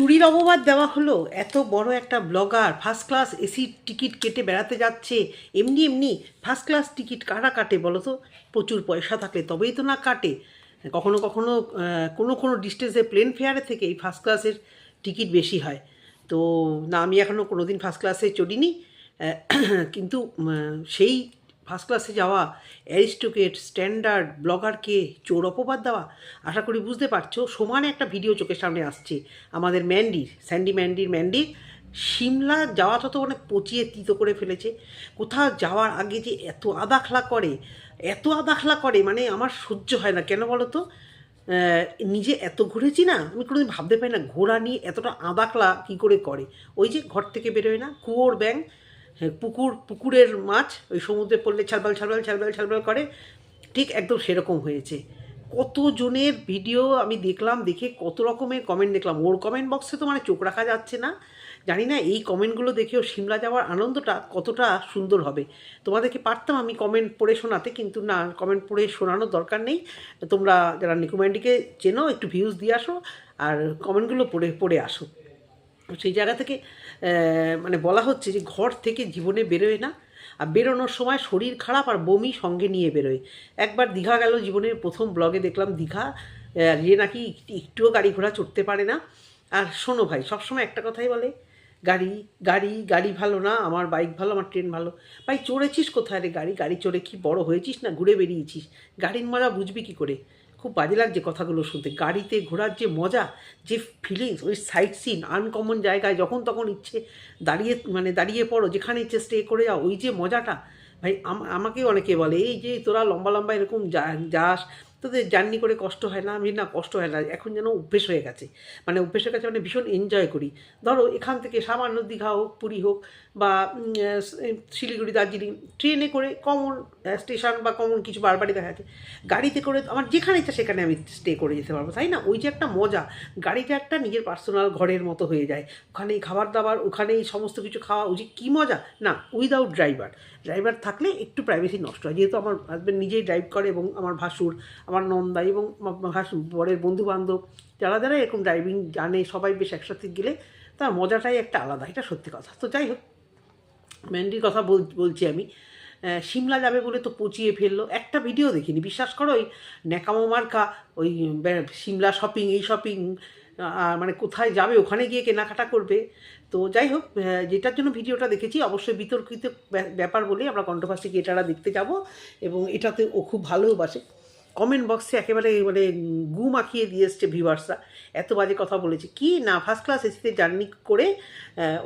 চুরির অপবাদ দেওয়া হলো? এত বড় একটা blogger first class AC ticket কেটে বেড়াতে যাচ্ছে। এমনি এমনি ফার্স্ট ক্লাস টিকিট কারা কাটে বলো তো? প্রচুর পয়সা থাকলে তবেই তো না কাটে। কখনো কখনো কোনো কোনো ডিস্টেন্সে প্লেন ফেয়ারের থেকে এই ফার্স্ট ক্লাসের টিকিট বেশি হয়। তো না, আমি এখনও কোনো দিন ফার্স্ট ক্লাসে চড়িনি। কিন্তু সেই ফার্স্ট ক্লাসে যাওয়া অ্যারিস্টোকেট স্ট্যান্ডার্ড ব্লগারকে চোর অপবাদ দেওয়া আশা করি বুঝতে পারছ সমানে একটা ভিডিও চোখের সামনে আসছে। আমাদের ম্যান্ডির স্যান্ডি ম্যান্ডির ম্যান্ডির সিমলা যাওয়া তো অনেক পচিয়ে তিতো করে ফেলেছে। কোথাও যাওয়ার আগে যে এত আদাখলা করে এত আদাখলা করে মানে আমার সহ্য হয় না। কেন বলো তো? নিজে এত ঘুরেছি না আমি কোনোদিন ভাবতে পারি না ঘোড়া নিয়ে এতটা আদাকলা কী করে করে? ওই যে ঘর থেকে বেরোয় না কুয়োর ব্যাং হ্যাঁ, পুকুর, পুকুরের মাছ, ওই সমুদ্রে পড়লে ছালবাল ছালবাল ছালবাল ছালবাল করে। ঠিক একদম সেরকম হয়েছে। কত জনের ভিডিও আমি দেখলাম, দেখে কত রকমের কমেন্ট দেখলাম। ওর কমেন্ট বক্সে তো মানে চোখ রাখা যাচ্ছে না। জানি না, এই কমেন্টগুলো দেখেও সিমলা যাওয়ার আনন্দটা কতটা সুন্দর হবে। তোমাদেরকে পারতাম আমি কমেন্ট পড়ে শোনাতে, কিন্তু না কমেন্ট পড়ে শোনানোর দরকার নেই। তোমরা যারা নিকুম্যান্ডিকে চেনো, একটু ভিউজ দিয়ে আসো, আর কমেন্টগুলো পড়ে পড়ে আসো। সেই জায়গা থেকে মানে বলা হচ্ছে যে ঘর থেকে জীবনে বেরোয় না। আর বেরোনোর সময় শরীর খারাপ আর বমি সঙ্গে নিয়ে বেরোয়। একবার দীঘা গেল জীবনের প্রথম ব্লগে দেখলাম দীঘা যে নাকি একটুও গাড়ি ঘোড়া চড়তে পারে না। আর শোনো ভাই, সবসময় একটা কথাই বলে, গাড়ি গাড়ি গাড়ি ভালো না, আমার বাইক ভালো, আমার ট্রেন ভালো। ভাই, চড়েছিস কোথায় রে গাড়ি? গাড়ি চড়ে কি বড় হয়েছিস না ঘুরে বেরিয়েছিস? গাড়ির মজা বুঝবি কি করে? খুব বাজে লাগছে কথাগুলো শুনতে। গাড়িতে ঘোরার যে মজা, যে ফিলিংস ওই সাইট সিন আনকমন জায়গায় যখন তখন ইচ্ছে দাঁড়িয়ে মানে দাঁড়িয়ে পড়ো, যেখানে ইচ্ছে স্টে করে যাও, ওই যে মজাটা। ভাই আমাকে অনেকে বলে, এই যে তোরা লম্বা লম্বা এরকম যাস তোদের জার্নি করে কষ্ট হয় না, আমি না, কষ্ট হয় না, এখন যেন অভ্যেস হয়ে গেছে। মানে অভ্যেস হয়ে গেছে মানে ভীষণ এনজয় করি। ধরো, এখান থেকে সামান্য দীঘা হোক, পুরী হোক বা শিলিগুড়ি, দার্জিলিং ট্রেনে করে কমন স্টেশন বা কমন কিছু বারবারই দেখা যাচ্ছে। গাড়িতে করে আমার যেখানে ইচ্ছা সেখানে আমি স্টে করে যেতে পারব, তাই না? ওই যে একটা মজা, গাড়িটা একটা নিজের পার্সোনাল ঘরের মতো হয়ে যায়। ওখানেই খাবার দাবার ওখানেই সমস্ত কিছু খাওয়া, ওই যে কী মজা? না উইদাউট ড্রাইভার ড্রাইভার থাকলে একটু প্রাইভেসি নষ্ট হয়, যেহেতু আমার হাজব্যান্ড নিজেই ড্রাইভ করে এবং আমার ভাসুর আমার নন্দা এবং ভাসুর বরের বন্ধু বান্ধব যারা যারা এরকম ড্রাইভিং জানে, সবাই বেশ একসাথে গেলে তার মজাটাই একটা আলাদা, এটা সত্যি কথা। তো যাই হোক ম্যান্ডির কথা বল, বলছি আমি। সিমলা যাবে বলে তো পচিয়ে ফেলল। একটা ভিডিও দেখিনি, বিশ্বাস করো, ওই ন্যাকামো মার্কা, ওই সিমলা শপিং এই শপিং মানে কোথায় যাবে, ওখানে গিয়ে কেনাকাটা করবে। তো যাই হোক যেটার জন্য ভিডিওটা দেখেছি, অবশ্যই বিতর্কিত ব্যা- ব্যাপার বলে আমরা কণ্ঠভাষী এটারা দেখতে যাব এবং এটাতে ও খুব ভালোবাসে কমেন্ট বক্সে একেবারে মানে গু মাখিয়ে দিয়ে এসছে ভিউয়ার্সরা এত বাজে কথা বলেছে। কি না ফার্স্ট ক্লাস এসিতে জার্নি করে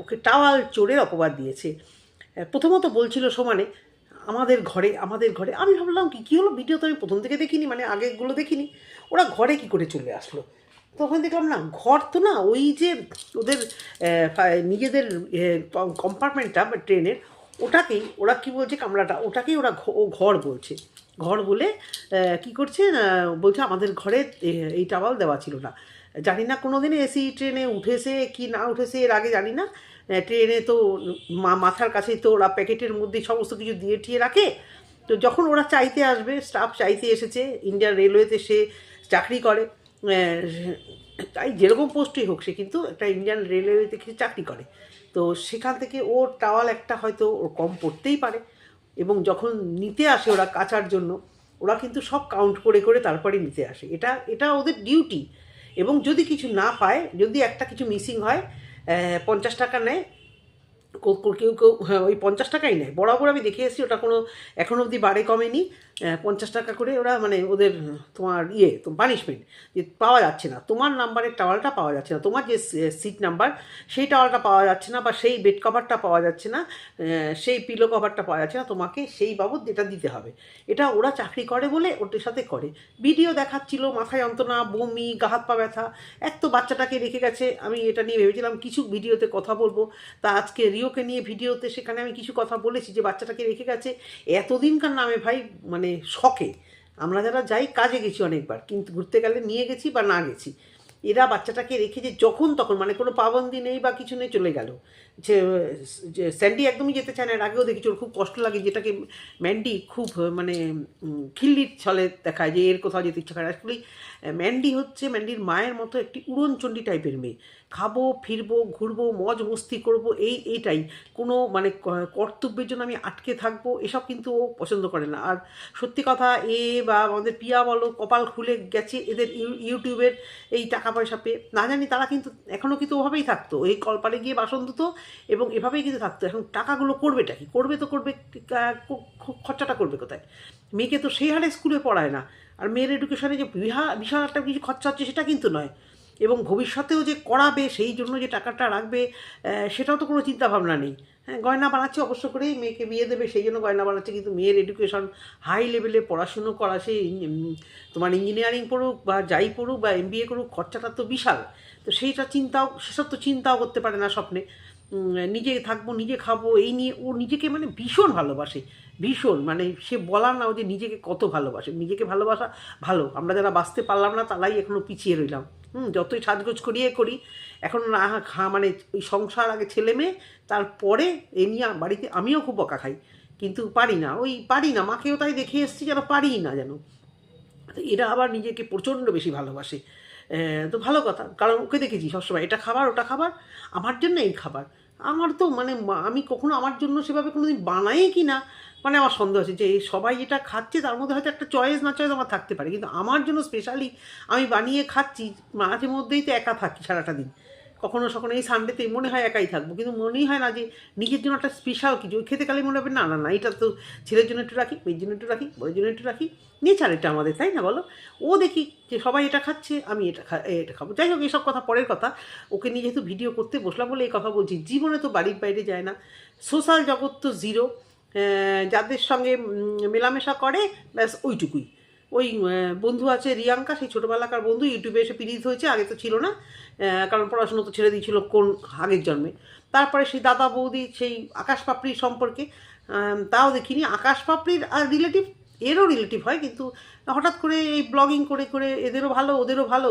ওকে টাওয়াল চোরের অপবাদ দিয়েছে। প্রথমত বলছিল সমানে, আমাদের ঘরে আমাদের ঘরে। আমি ভাবলাম কি, কী হলো? ভিডিও তো আমি প্রথম থেকে দেখিনি মানে আগেগুলো দেখিনি। ওরা ঘরে কি করে চলে আসলো? তখন দেখলাম না, ঘর তো না, ওই যে ওদের নিজেদের কম্পার্টমেন্টটা ট্রেনের, ওটাকেই ওরা কি বলছে কামরাটা, ওটাকেই ওরা ঘর বলছে। ঘর বলে কি করছে? বলছে আমাদের ঘরে এই টাওয়াল দেওয়া ছিল না। জানি না কোনো দিনে এসি ট্রেনে উঠেছে কি না উঠেছে, এর আগে জানি না। ট্রেনে তো মাথার কাছেই তো ওরা প্যাকেটের মধ্যে সমস্ত কিছু দিয়ে ঠিয়ে রাখে। তো যখন ওরা চাইতে আসবে স্টাফ চাইতে এসেছে ইন্ডিয়ান রেলওয়েতে সে চাকরি করে। তাই যেরকম পোস্টই হোক, সে কিন্তু একটা ইন্ডিয়ান রেলওয়েতে কিছু চাকরি করে। তো সেখান থেকে ওর টাওয়াল একটা হয়তো ওর কম পড়তেই পারে। এবং যখন নিতে আসে ওরা কাচার জন্য, ওরা কিন্তু সব কাউন্ট করে করে তারপরে নিতে আসে। এটা এটা ওদের ডিউটি এবং যদি কিছু না পায়, যদি একটা কিছু মিসিং হয় পঞ্চাশ টাকা নেয় কেউ কেউ হ্যাঁ ওই পঞ্চাশ টাকাই নেয়। বরাবর আমি দেখে এসেছি, ওটা কোনো এখন অবধি বাড়ে কমেনি। পঞ্চাশ টাকা করে ওরা মানে ওদের তোমার ইয়ে পানিশমেন্ট যে পাওয়া যাচ্ছে না। তোমার নাম্বারের টাওয়ালটা পাওয়া যাচ্ছে না। তোমার যে সিট নাম্বার সেই টাওয়ালটা পাওয়া যাচ্ছে না বা সেই বেড কভারটা পাওয়া যাচ্ছে না সেই পিলো কভারটা পাওয়া যাচ্ছে না, তোমাকে সেই বাবদ এটা দিতে হবে। এটা ওরা চাকরি করে বলে ওদের সাথে করে। ভিডিও দেখাচ্ছিল, মাথায় যন্ত্রণা, বমি, গা হাত পা ব্যথা, এক তো বাচ্চাটাকে রেখে গেছে। আমি এটা নিয়ে ভেবেছিলাম, কিছু ভিডিওতে কথা বলব। তা আজকে রিওকে নিয়ে ভিডিওতে সেখানে আমি কিছু কথা বলেছি যে বাচ্চাটাকে রেখে গেছে। এতদিনকার নামে ভাই মানে শখে। আমরা যারা যাই, কাজে গেছি অনেকবার, কিন্তু ঘুরতে গেলে নিয়ে গেছি বা না গেছি। এরা বাচ্চাটাকে রেখে যে যখন তখন মানে কোনো পাবন্দি নেই বা কিছু নেই, চলে গেল। যে স্যান্ডি একদমই যেতে চায় না, এর আগেও দেখেছি, ওর খুব কষ্ট লাগে, যেটাকে ম্যান্ডি খুব মানে খিল্লির ছলে দেখায় যে এর কোথাও যেতে ইচ্ছা করে অ্যাকচুয়ালি ম্যান্ডি হচ্ছে, ম্যান্ডির মায়ের মতো একটি উড়নচণ্ডী টাইপের মেয়ে। খাব, ফিরবো, ঘুরবো, মজ মস্তি করব, এই, এইটাই। কোনো মানে কর্তব্যের জন্য আমি আটকে থাকব, এসব কিন্তু ও পছন্দ করে না। আর সত্যি কথা, এ বা আমাদের পিয়া বলো, কপাল খুলে গেছে এদের ইউ- ইউটিউবের এই টাকা পয়সা পেয়ে। না জানি তারা কিন্তু এখনও কিন্তু ওভাবেই থাকতো। এই কলপারে গিয়ে বাসন ধুতো এবং এভাবেই কিন্তু থাকতো। এখন টাকাগুলো করবেটা কি? করবে তো করবে খরচাটা করবে কোথায়? মেয়েকে তো সেই হারে স্কুলে পড়ায় না। আর মেয়ের এডুকেশনে যে বিহা, বিশাল একটা কিছু খরচা হচ্ছে সেটা কিন্তু নয়। এবং ভবিষ্যতেও যে করাবে, সেই জন্য যে টাকাটা রাখবে সেটাও তো কোনো চিন্তাভাবনা নেই। হ্যাঁ গয়না বানাচ্ছে অবশ্য করেই মেয়েকে বিয়ে দেবে, সেই জন্য গয়না বানাচ্ছে, কিন্তু মেয়ের এডুকেশন হাই লেভেলে পড়াশুনো করা সে তোমার ইঞ্জিনিয়ারিং পড়ুক বা যাই পড়ুক বা এম করুক, খরচাটা তো বিশাল। তো সেইটা চিন্তাও, সেসব তো চিন্তাও করতে পারে না স্বপ্নে। নিজে থাকব, নিজে খাব, এই নিয়ে ও নিজেকে মানে ভীষণ ভালোবাসে, ভীষণ। মানে সে বলার না ও যে নিজেকে কত ভালোবাসে। নিজেকে ভালোবাসা ভালো, আমরা যারা বাঁচতে পারলাম না তারাই এখনও পিছিয়ে রইলাম। হুম, যতই সাজগোজ করিয়ে করি, এখন না খা মানে ওই সংসার আগে ছেলে মেয়ে, তারপরে এ নিয়ে বাড়িতে আমিও খুব বকা খাই। কিন্তু পারি না, ওই পারি না, মাকেও তাই দেখে এসেছি যেন পারি না যেন। এরা আবার নিজেকে প্রচণ্ড বেশি ভালোবাসে। তো ভালো কথা, কারণ ওকে দেখেছি সবসময়, এটা খাবার, ওটা খাবার, আমার জন্য এই খাবার। আমার তো মানে আমি কখনো আমার জন্য সেভাবে কোনো দিন বানাই কি না মানে আমার সন্দেহ আছে যে সবাই যেটা খাচ্ছে তার মধ্যে হয়তো একটা চয়েস না চয়েস আমার থাকতে পারে। কিন্তু আমার জন্য স্পেশালি আমি বানিয়ে খাচ্ছি, মাঝে মধ্যেই তো একা থাকি সারাটা দিন। কখনো সখনো এই সানডেতে মনে হয় একাই থাকব। কিন্তু মনেই হয় না যে নিজের জন্য একটা স্পেশাল কিছু। ওই খেতে গেলে মনে হবে, না না না, এটা তো ছেলের জন্য একটু রাখি, মেয়ের জন্য একটু রাখি বড়ের জন্য একটু রাখি। নেচার এটা আমাদের, তাই না বলো? ও দেখি যে সবাই এটা খাচ্ছে, আমি এটা খা এটা খাব। যাই হোক এইসব কথা পরের কথা। ওকে নিয়ে যেহেতু ভিডিও করতে বসলাম বলে এই কথা বলছি, জীবনে তো বাড়ির বাইরে যায় না। সোশ্যাল জগৎ তো জিরো যাদের সঙ্গে মেলামেশা করে, ব্যাস ওইটুকুই। ওই বন্ধু আছে রিয়াঙ্কা, সেই ছোটোবেলাকার বন্ধু, ইউটিউবে এসে পিরিত হয়েছে, আগে তো ছিল না কারণ পড়াশুনো তো ছেড়ে দিয়েছিল কোন আগের জন্মে। তারপরে সেই দাদা বৌদি, সেই আকাশ পাপড়ির সম্পর্কে তাও দেখিনি। আকাশ পাপড়ির আর রিলেটিভ এরও রিলেটিভ হয়, কিন্তু হঠাৎ করে এই ব্লগিং করে করে এদেরও ভালো, ওদেরও ভালো।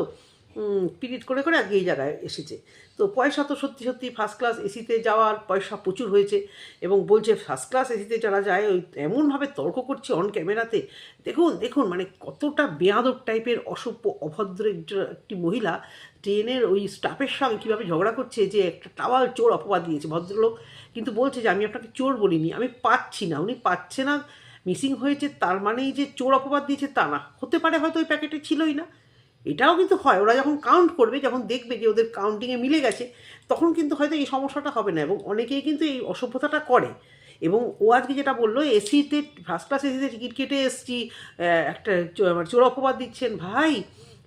পিরিট করে করে আগে এই জায়গায় এসেছে। তো পয়সা তো সত্যি সত্যি ফার্স্ট ক্লাস এসিতে যাওয়ার পয়সা প্রচুর হয়েছে এবং বলছে ফার্স্ট ক্লাস এসিতে যারা যায়, ওই এমনভাবে তর্ক করছে অন ক্যামেরাতে দেখুন দেখুন মানে কতটা বেয়াদব টাইপের অসভ্য, অভদ্র একটি মহিলা ট্রেনের ওই স্টাফের সঙ্গে কীভাবে ঝগড়া করছে যে একটা টাওয়াল চোর অপবাদ দিয়েছে ভদ্রলোক। কিন্তু বলছে যে, আমি আপনাকে চোর বলিনি, আমি পাচ্ছি না। উনি পাচ্ছে না মিসিং হয়েছে, তার মানেই যে চোর অপবাদ দিয়েছে তা না। হতে পারে হয়তো ওই প্যাকেটে ছিলই না। এটাও কিন্তু হয়। ওরা যখন কাউন্ট করবে, যখন দেখবে যে ওদের কাউন্টিংয়ে মিলে গেছে, তখন কিন্তু হয়তো এই সমস্যাটা হবে না এবং অনেকেই কিন্তু এই অসভ্যতাটা করে। এবং ও আজকে যেটা বলল, এসিতে ফার্স্ট ক্লাস এসিতে টিকিট কেটে এসছি একটা চোর অপবাদ দিচ্ছেন। ভাই,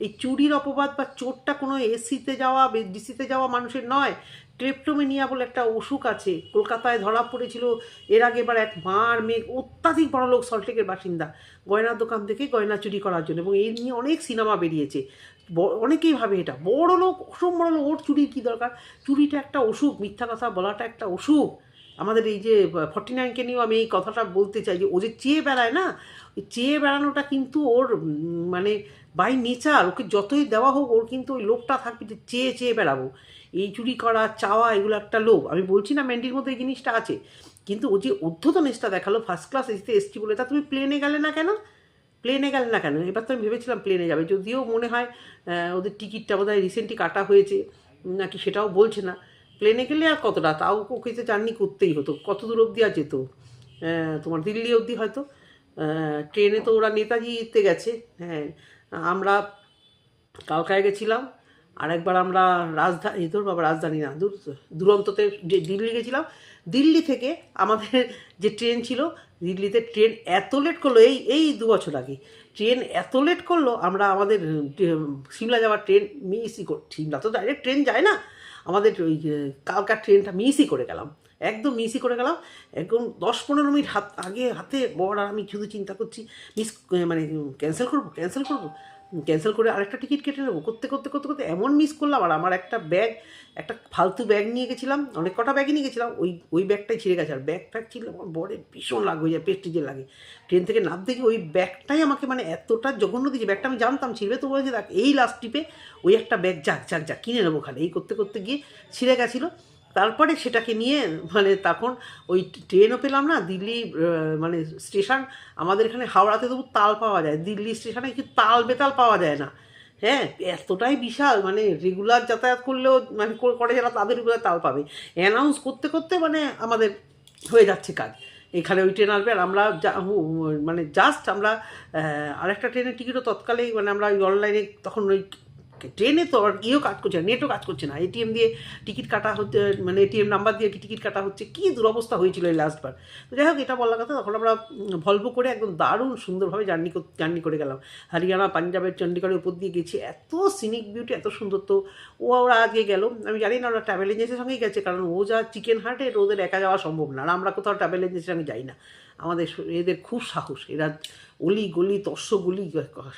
এই চুরির অপবাদ বা চোরটা কোনো এসিতে যাওয়া ডিসিতে যাওয়া মানুষের নয়। ক্লেপ্টোমেনিয়া বলে একটা অসুখ আছে। কলকাতায় ধরা পড়েছিল এর আগে এবার এক মার মেয়ে অত্যাধিক বড় লোক সল্টেকের বাসিন্দা। গয়নার দোকান থেকে গয়না চুরি করার জন্য এবং এই নিয়ে অনেক সিনেমা বেরিয়েছে। অনেকেই ভাবে এটা। বড় লোক অসম বড় লোক ওর চুরির কী দরকার? চুরিটা একটা অসুখ, মিথ্যা কথা বলাটা একটা অসুখ। আমাদের এই যে ফর্টি নাইনকে নিয়েও আমি এই কথাটা বলতে চাই যে, ও যে চেয়ে বেড়ায় না চেয়ে বেড়ানোটা কিন্তু ওর মানে বাই নেচার ওকে যতই দেওয়া হোক, ওর কিন্তু ওই লোভটা থাকবে যে, চেয়ে চেয়ে বেড়াবো। এই চুরি করা, চাওয়া, এগুলো একটা লোভ। আমি বলছি না ম্যান্ডির মধ্যে এই জিনিসটা আছে। কিন্তু ও যে অধ্যতনেসটা দেখাল ফার্স্ট ক্লাস এসিতে এসছি বলে, তা তুমি প্লেনে গেলে না কেন? প্লেনে গেলে না কেন? এবার তো আমি ভেবেছিলাম প্লেনে যাবে। যদিও মনে হয় ওদের টিকিটটা বোধহয় রিসেন্টলি কাটা হয়েছে, নাকি সেটাও বলছে না। প্লেনে গেলে আর কতটা? তাও ওকে তো জার্নি করতেই হতো। কত দূর অবধি আর যেত? তোমার দিল্লি অবধি হয়তো। ট্রেনে তো ওরা নেতাজিতে গেছে। হ্যাঁ আমরা কালকায় গেছিলাম। আর একবার আমরা রাজধানী তোর বাবা রাজধানী না, দূর, দুরন্ততে যে দিল্লি গেছিলাম, দিল্লি থেকে আমাদের যে ট্রেন ছিল, দিল্লিতে ট্রেন এত লেট করল, এই এই দু বছর আগে, ট্রেন এত লেট করল, আমরা আমাদের সিমলা যাওয়ার ট্রেন মিসই সিমলা তো ডাইরেক্ট ট্রেন যায় না, আমাদের ওই কালকার ট্রেনটা মিসই করে গেলাম। একদম মিসই করে গেলাম। একদম দশ পনেরো মিনিট হাত, আগে হাতে বর আর আমি শুধু চিন্তা করছি মিস মানে ক্যান্সেল করব ক্যান্সেল করব? ক্যান্সেল করে আরেকটা টিকিট কেটে নেব? করতে করতে করতে করতে এমন মিস করলাম, আর আমার একটা ব্যাগ একটা ফালতু ব্যাগ নিয়ে গেছিলাম, অনেক কটা ব্যাগই নিয়ে গেছিলাম, ওই ওই ব্যাগটাই ছিঁড়ে গেছে। আর ব্যাগটা ছিল আমার বড়ে ভীষণ লাগ হয়ে যায় পেস্টিজের লাগে। ট্রেন থেকে নাম দেখি ওই ব্যাগটাই আমাকে মানে এতটা জঘন্য দিয়েছে ব্যাগটা আমি জানতাম, ছিঁড়বে তো বলেছে, দেখ, এই লাস্ট টিপে ওই একটা ব্যাগ যাক যাক যাক, কিনে নেব খালি এই করতে করতে গিয়ে ছিঁড়ে গেছিল। তারপরে সেটাকে নিয়ে মানে তখন ওই ট্রেনও পেলাম না, দিল্লি মানে স্টেশন, আমাদের এখানে হাওড়াতে তবু তাল পাওয়া যায়, দিল্লি স্টেশনে কিছু তাল বেতাল পাওয়া যায় না। হ্যাঁ এতটাই বিশাল মানে রেগুলার যাতায়াত করলেও মানে করে যারা তাদের উপরে তাল পাবে। অ্যানাউন্স করতে করতে মানে আমাদের হয়ে যাচ্ছে কাজ। এখানে ওই ট্রেন আসবে আর আমরা মানে জাস্ট আমরা আরেকটা ট্রেনের টিকিটও তৎকালেই মানে আমরা ওই অনলাইনে তখন ওই ট্রেনে তো আর ইয়েও কাজ করছে না, নেটও কাজ করছে না। এটিএম দিয়ে টিকিট কাটা হচ্ছে মানে এটিএম নাম্বার দিয়ে টিকিট কাটা হচ্ছে, কী দুরবস্থা হয়েছিল এই লাস্টবার তো যাই হোক, এটা বলার কথা, তখন আমরা ভলভো করে একদম দারুণ সুন্দরভাবে জার্নি জার্নি করে গেলাম। হরিয়ানা, পাঞ্জাবের চণ্ডীগড়ের উপর দিয়ে গেছি। এত সিনিক বিউটি এত সুন্দর তো। ও ওরা আজকে গেল। আমি জানি না ওরা ট্রাভেল এজেন্সির সঙ্গেই গেছে, কারণ ও যা চিকেন হাটে ওদের একা যাওয়া সম্ভব না। আর আমরা কোথাও ট্রাভেল এজেন্সির সঙ্গে যাই না। আমাদের এদের খুব সাহস। এরা অলি গলি তস্য গলি,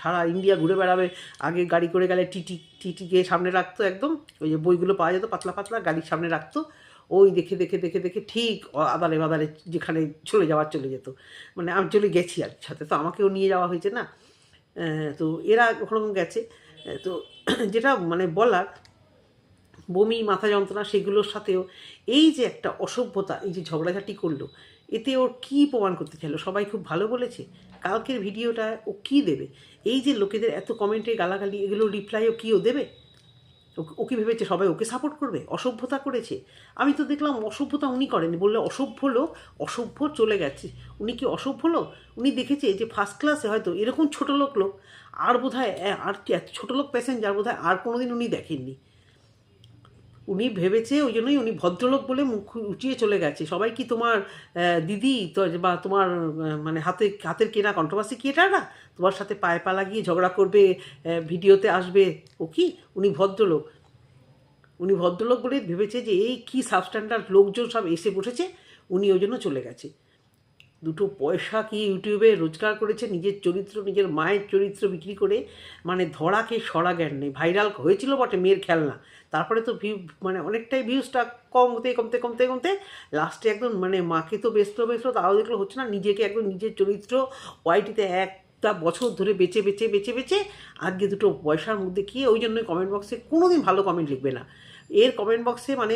সারা ইন্ডিয়া ঘুরে বেড়াবে। আগে গাড়ি করে গেলে টিটি, টিটিকে সামনে রাখতো একদম। ওই যে বইগুলো পাওয়া যেত, পাতলা পাতলা গাড়ির সামনে রাখতো। ওই দেখে দেখে দেখে দেখে ঠিক আদালে বাদালে যেখানে চলে যাওয়ার চলে যেত। মানে আমি চলে গেছি আর সাথে। তো আমাকেও নিয়ে যাওয়া হয়েছে না? তো এরা ওরকম গেছে। তো যেটা মানে বলার, বমি, মাথা যন্ত্রণা, সেগুলোর সাথেও এই যে একটা অসভ্যতা, এই যে ঝগড়াঝাটি করল এতে ওর কী প্রমাণ করতে চাইলো? সবাই খুব ভালো বলেছে। কালকের ভিডিওটা ও কী দেবে? এই যে লোকেদের এত কমেন্টে গালাগালি, এগুলো রিপ্লাইও কি ও দেবে? ও- ও কি ভেবেছে সবাই ওকে সাপোর্ট করবে? অসভ্যতা করেছে। আমি তো দেখলাম অসভ্যতা উনি করেনি। বললে, অসভ্য লোক, অসভ্য চলে গেছে। উনি কি অসভ্য লোক? উনি দেখেছে যে ফার্স্ট ক্লাসে হয়তো এরকম ছোটো লোক লোক, আর বোধ হয় আর এত ছোটো লোক প্যাসেঞ্জার বোধ হয় আর কোনোদিন উনি দেখেননি। উনি ভেবেছে, ওই জন্যই উনি ভদ্রলোক বলে মুখ উঠিয়ে চলে গেছে। সবাই কি তোমার দিদি, তো বা তোমার মানে হাতে, হাতের কেনা কন্ট্রোভার্সি না? তোমার সাথে পায়ে পা লাগিয়ে ঝগড়া করবে ভিডিওতে আসবে। ও কি? উনি ভদ্রলোক। উনি ভদ্রলোক বলে ভেবেছে যে এই কি সাবস্ট্যান্ডার্ড লোকজন সব এসে বসেছে, উনি ওই জন্য চলে গেছে। দুটো পয়সা কি ইউটিউবে রোজগার করেছে? নিজের চরিত্র, নিজের মায়ের চরিত্র বিক্রি করে মানে ধরাকে সরা জ্ঞান নেই। ভাইরাল হয়েছিল বটে মেয়ের খেলনা। তারপরে তো ভিউ মানে অনেকটাই ভিউজটা কমতে কমতে কমতে কমতে লাস্টে একদম মানে মাকে তো বেচলো বেচলো তাও দেখল হচ্ছে না, নিজেকে একদম নিজের চরিত্র ওয়াইটিতে একটা বছর ধরে বেচে বেচে বেচে বেচে আজকে দুটো পয়সার মধ্যে কি? ওই জন্যই কমেন্ট বক্সে কোনো দিন ভালো কমেন্ট লিখবে না। এর কমেন্ট বক্সে মানে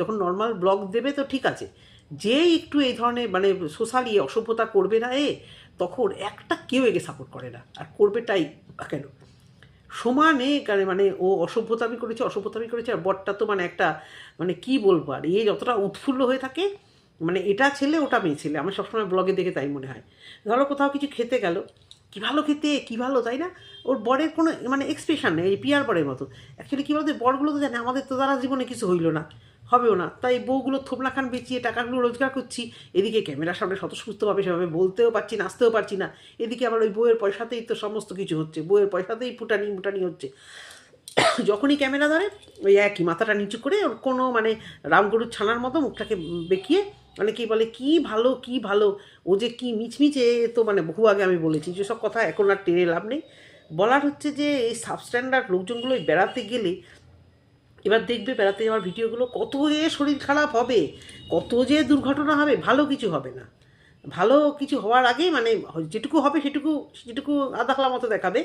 যখন নর্মাল ব্লগ দেবে তো ঠিক আছে। যে একটু এই ধরনের মানে সোশ্যালি অসভ্যতা করবে না এ, তখন একটা কেউ একে সাপোর্ট করে না। আর করবেটাই কেন? সমানে মানে ও অসভ্যতামি করেছে অসভ্যতামি করেছে, আর বরটা তো মানে একটা মানে কি বলব আর, এ যতটা উৎফুল্ল হয়ে থাকে মানে এটা ছেলে, ওটা মেয়ে ছেলে। আমার সবসময় ব্লগে দেখে তাই মনে হয়। ধরো কোথাও কিছু খেতে গেল, কি ভালো খেতে, কি ভালো, তাই না? ওর বরের কোনো মানে এক্সপ্রেশন নেই, এই পিয়ার বরের মতো। অ্যাকচুয়ালি কী বলতো, বরগুলো তো জানে, আমাদের তো দ্বারা জীবনে কিছু হইল না। হবেও না। তাই বউগুলো থোবনা খান বেচিয়ে টাকাগুলো রোজগার করছি। এদিকে ক্যামেরার সামনে স্বতঃস্ফূর্তভাবে সেভাবে বলতেও পারছি না, আসতেও পারছি না। এদিকে আবার ওই বউয়ের পয়সাতেই তো সমস্ত কিছু হচ্ছে। বউয়ের পয়সাতেই ফুটানি মুটানি হচ্ছে। যখনই ক্যামেরা ধরে, ওই একই মাথাটা নিচু করে ওর কোনো মানে রামগরুর ছানার মতো মুখটাকে বেঁকিয়ে মানে কি বলে, কি ভালো কি ভালো? ও যে কি মিচমিচে তো মানে বহু আগে আমি বলেছি যেসব কথা এখন আর টেনে লাভ নেই। বলার হচ্ছে যে এই সাবস্ট্যান্ডার্ড লোকজনগুলো বেড়াতে গেলে এবার দেখবে বেড়াতে যাওয়ার ভিডিওগুলো কত যে শরীর খারাপ হবে, কত যে দুর্ঘটনা হবে, ভালো কিছু হবে না। ভালো কিছু হওয়ার আগে মানে যেটুকু হবে সেটুকু, যেটুকু আধাখলা মতো দেখাবে।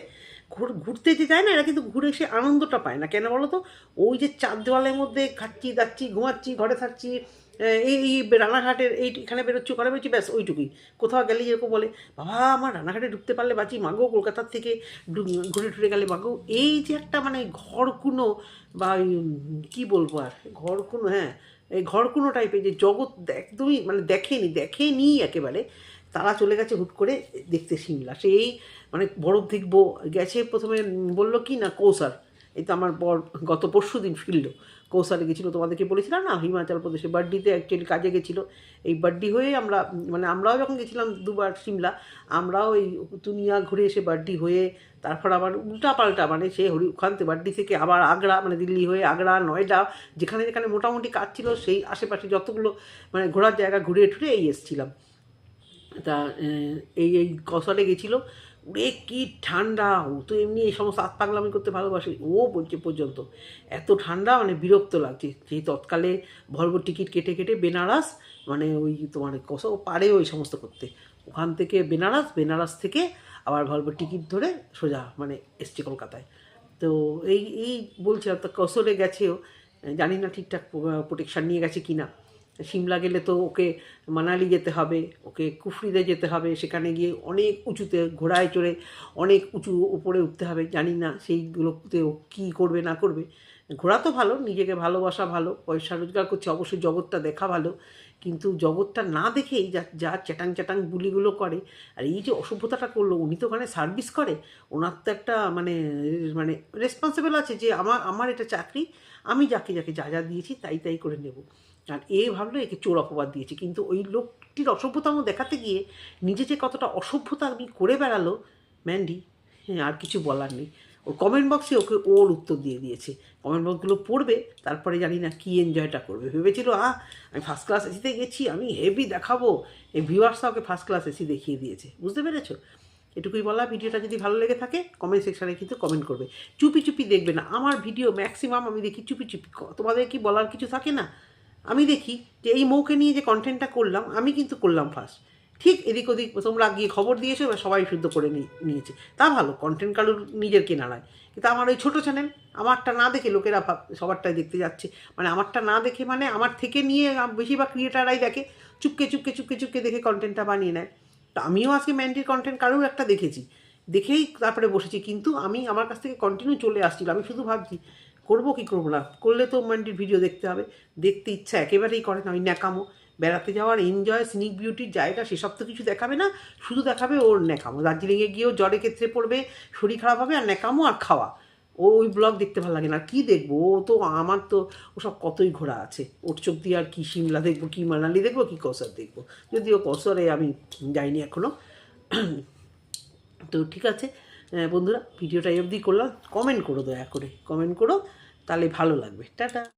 ঘুর, ঘুরতে যে যায় না, এরা কিন্তু ঘুরে সে আনন্দটা পায় না। কেন বলো তো ওই যে চার দেওয়ালের মধ্যে খাচ্ছি, দাচ্ছি, ঘুমাচ্ছি, ঘরে থাকছি এই রানাঘাটের এই এখানে বেরোচ্ছি ওখানে বেরোচ্ছি ব্যাস, ওইটুকুই। কোথাও গেলে যেরকম বলে, বাবা, আমার রানাঘাটে ঢুকতে পারলে বাঁচি মাগো কলকাতার থেকে ঘুরে টুরে গেলে মাগো এই যে একটা মানে ঘরকুনো বা কি বলব আর, ঘরকুনো হ্যাঁ এই ঘরকুনো টাইপের যে জগৎ একদমই মানে দেখেনি দেখেনি একেবারে। তারা চলে গেছে হুট করে দেখতে সিমলা। সেই মানে বরফ দেখব, গেছে প্রথমে বলল কি না কৌসার এই তো আমার বর গত পরশু দিন ফিরলো। কৌশলে গেছিল, তোমাদেরকে বলেছিলাম না? হিমাচল প্রদেশে বার্থডিতে অ্যাকচুয়ালি কাজে গেছিল। এই বার্থডে হয়ে আমরা মানে আমরাও যখন গেছিলাম দুবার সিমলা, আমরাও এই দুনিয়া ঘুরে এসে বার্থডে হয়ে, তারপর আবার উল্টা পাল্টা মানে সে হরি ওখান থেকে বার্থডে থেকে আবার আগ্রা মানে দিল্লি হয়ে আগ্রা, নয়ডা, যেখানে যেখানে মোটামুটি কাজ ছিল, সেই আশেপাশে যতগুলো মানে ঘোরার জায়গা ঘুরে টুরে এই এসছিলাম। তা এই এই কসলে গেছিল। ওরে কি ঠান্ডা, ও তো এমনি এই সমস্ত হাত পাগলামি করতে ভালোবাসে। ও বলছে পর্যন্ত, এত ঠান্ডা মানে বিরক্ত লাগছে। সেই তৎকালে ভলভো টিকিট কেটে কেটে বেনারস মানে ওই তোমার কস পারে ওই সমস্ত করতে। ওখান থেকে বেনারস বেনারস থেকে আবার ভলভো টিকিট ধরে সোজা মানে এসছে কলকাতায়। তো এই এই বলছিলাম তো কসলে গেছেও? জানি না ঠিকঠাক প্রোটেকশান নিয়ে গেছে কি না সিমলা গেলে তো ওকে মানালি যেতে হবে, ওকে কুফরিতে যেতে হবে, সেখানে গিয়ে অনেক উঁচুতে, ঘোড়ায় চড়ে অনেক উঁচু উপরে উঠতে হবে, জানি না সেইগুলোতে ও কী করবে, না করবে। ঘোরা তো ভালো, নিজেকে ভালোবাসা ভালো, পয়সা রোজগার করছে, অবশ্যই জগৎটা দেখা ভালো, কিন্তু জগৎটা না দেখেই যা যা চ্যাটাং চ্যাটাং বুলিগুলো করে, আর এই যে অসভ্যতাটা করল, উনি তো ওখানে সার্ভিস করে, ওনার তো একটা মানে মানে রেসপন্সিবল আছে যে আমার আমার এটা চাকরি, আমি যাকে যাকে যা যা দিয়েছি তাই তাই করে নেব। আর এ ভাবলো একে চোর অপবাদ দিয়েছে। কিন্তু ওই লোকটির অসভ্যতাম দেখাতে গিয়ে নিজে যে কতটা অসভ্যতা আমি করে বেড়ালো, ম্যান্ডি হ্যাঁ আর কিছু বলার নেই। ওর কমেন্ট বক্সে ওকে ওর উত্তর দিয়ে দিয়েছে। কমেন্ট বক্সগুলো পড়বে, তারপরে জানি না কী এনজয়টা করবে। ভেবেছিল আ আমি ফার্স্ট ক্লাস এসিতে গেছি, আমি হেভি দেখাবো। এই ভিউয়ার্সরা ওকে ফার্স্ট ক্লাস এসি দেখিয়ে দিয়েছে। বুঝতে পেরেছ? এটুকুই বলা। ভিডিওটা যদি ভালো লেগে থাকে কমেন্ট সেকশানে কিন্তু কমেন্ট করবে। চুপি চুপি দেখবে না। আমার ভিডিও ম্যাক্সিমাম আমি দেখি চুপি চুপি। তোমাদের কি বলার কিছু থাকে না? আমি দেখি যে এই মৌকে নিয়ে যে কন্টেন্টটা করলাম, আমি কিন্তু করলাম ফার্স্ট ঠিক এদিক ওদিক তোমরা গিয়ে খবর দিয়েছ, এবার সবাই শুদ্ধ করে নিয়ে- নিয়েছে। তা ভালো কন্টেন্ট কারোর নিজের কেনারায় কিন্তু আমার ওই ছোটো চ্যানেল আমারটা না দেখে লোকেরা সবারটাই দেখতে যাচ্ছে। মানে আমারটা না দেখে মানে আমার থেকে নিয়ে বেশিরভাগ ক্রিয়েটাররাই দেখে, চুপকে চুপকে চুপকে চুপকে দেখে কন্টেন্টটা বানিয়ে নেয়। তো আমিও আজকে ম্যান্ডির কন্টেন্ট কারোর একটা দেখেছি। দেখেই তারপরে বসেছি। কিন্তু আমি আমার কাছ থেকে কন্টিনিউ চলে আসছিল। আমি শুধু ভাবছি করব কি করব না? করলে তো ম্যান্ডির ভিডিও দেখতে হবে। দেখতে ইচ্ছা একেবারেই করে না, ওই ন্যাকামো। বেড়াতে যাওয়ার এনজয় সিনিক বিউটির জায়গা, সেসব তো কিছু দেখাবে না। শুধু দেখাবে ওর ন্যাকামো। দার্জিলিংয়ে গিয়েও জ্বরে ক্ষেত্রে পড়বে, শরীর খারাপ হবে, আর ন্যাকামো আর খাওয়া। ও ওই ব্লগ দেখতে ভালো লাগে না। কী দেখব? ও তো, আমার তো ওসব কতই ঘোরা আছে। ওর চোখ দিয়ে আর কি সিমলা দেখব, কি মানালি দেখব, কি কসর দেখব। যদিও কসরে আমি যাইনি এখনও তো ঠিক আছে। বন্ধুরা, ভিডিওটা এই অবধি করলাম। কমেন্ট করো দয়া করে। কমেন্ট করো, তাহলে ভালো লাগবে। টাটা।